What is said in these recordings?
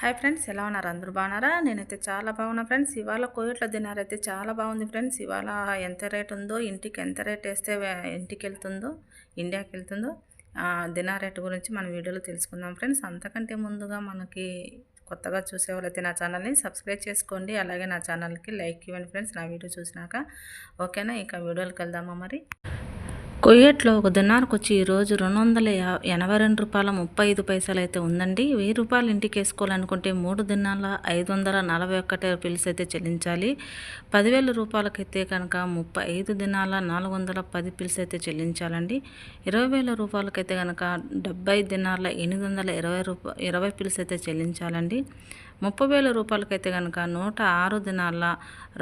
Hi friends ఎలా ఉన్నారు? అందరూ బాగున్నారా? నేనైతే చాలా బాగున్నా ఫ్రెండ్స్. ఇవాళ కోయట్ల దినార్ అయితే చాలా బాగుంది ఫ్రెండ్స్. ఇవాళ ఎంత రేట్ ఉందో ఇంటికి ఎంత రేట్ వేస్తే ఇంటికి వెళ్తుందో ఇండియాకి వెళ్తుందో దినార్ రేట్ గురించి మన వీడియోలో తెలుసుకుందాం ఫ్రెండ్స్. అంతకంటే ముందుగా మనకి కొత్తగా చూసేవాళ్ళైతే నా ఛానల్ని సబ్స్క్రైబ్ చేసుకోండి. అలాగే నా ఛానల్కి లైక్ ఇవ్వండి ఫ్రెండ్స్ నా వీడియో చూసినాక. ఓకేనా? ఇక వీడియోకి వెళ్దామా మరి? కొయ్యట్లో ఒక దినార్కు వచ్చి ఈరోజు రెండు వందల ఎనభై రెండు రూపాయల ముప్పై ఐదు పైసలు అయితే ఉందండి. వెయ్యి రూపాయలు ఇంటికి వేసుకోవాలనుకుంటే మూడు దినాల ఐదు వందల నలభై ఒక్కటి పిల్స్ అయితే చెల్లించాలి. పదివేల రూపాయలకైతే కనుక ముప్పై ఐదు దినాల నాలుగు వందల పది పిల్స్ అయితే చెల్లించాలండి. ఇరవై వేల రూపాయలకైతే కనుక డెబ్బై దినాల ఎనిమిది వందల ఇరవై రూపా ఇరవై పిల్స్ అయితే చెల్లించాలండి. ముప్పై వేల రూపాయలకైతే కనుక నూట ఆరు దినాల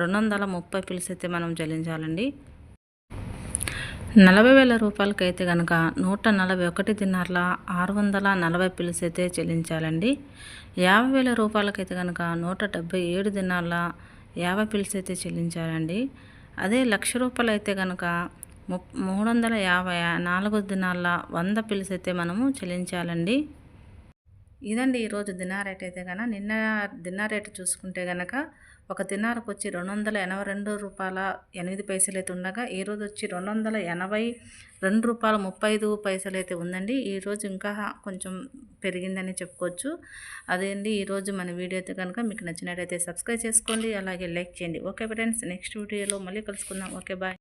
రెండు వందల ముప్పై పిల్స్ అయితే మనం చెల్లించాలండి. నలభై వేల రూపాయలకైతే కనుక నూట నలభై ఒకటి దినార్ల ఆరు వందల నలభై పిల్స్ అయితే చెల్లించాలండి. యాభై వేల రూపాయలకైతే కనుక నూట డెబ్బై ఏడు దినార్ల యాభై పిల్స్ అయితే చెల్లించాలండి. అదే లక్ష రూపాయలు అయితే కనుక ము మూడు వందల యాభై నాలుగు దినాల వంద పిల్స్ అయితే మనము చెల్లించాలండి. ఇదండి ఈరోజు దినార్ రేట్ అయితే కనుక నిన్న దినార్ రేట్ చూసుకుంటే కనుక ఒక దినారకు వచ్చి రెండు వందల ఎనభై రెండు రూపాయల ఎనిమిది పైసలు అయితే ఉండగా ఈరోజు వచ్చి రెండు వందల ఎనభై రెండు రూపాయల ముప్పై ఐదు పైసలు అయితే ఉందండి ఈరోజు ఇంకా కొంచెం పెరిగిందని చెప్పుకోవచ్చు. అదే అండి ఈరోజు మన వీడియో అయితే కనుక మీకు నచ్చినట్టయితే సబ్స్క్రైబ్ చేసుకోండి అలాగే లైక్ చేయండి. ఓకే ఫ్రెండ్స్ నెక్స్ట్ వీడియోలో మళ్ళీ కలుసుకుందాం. Okay bye.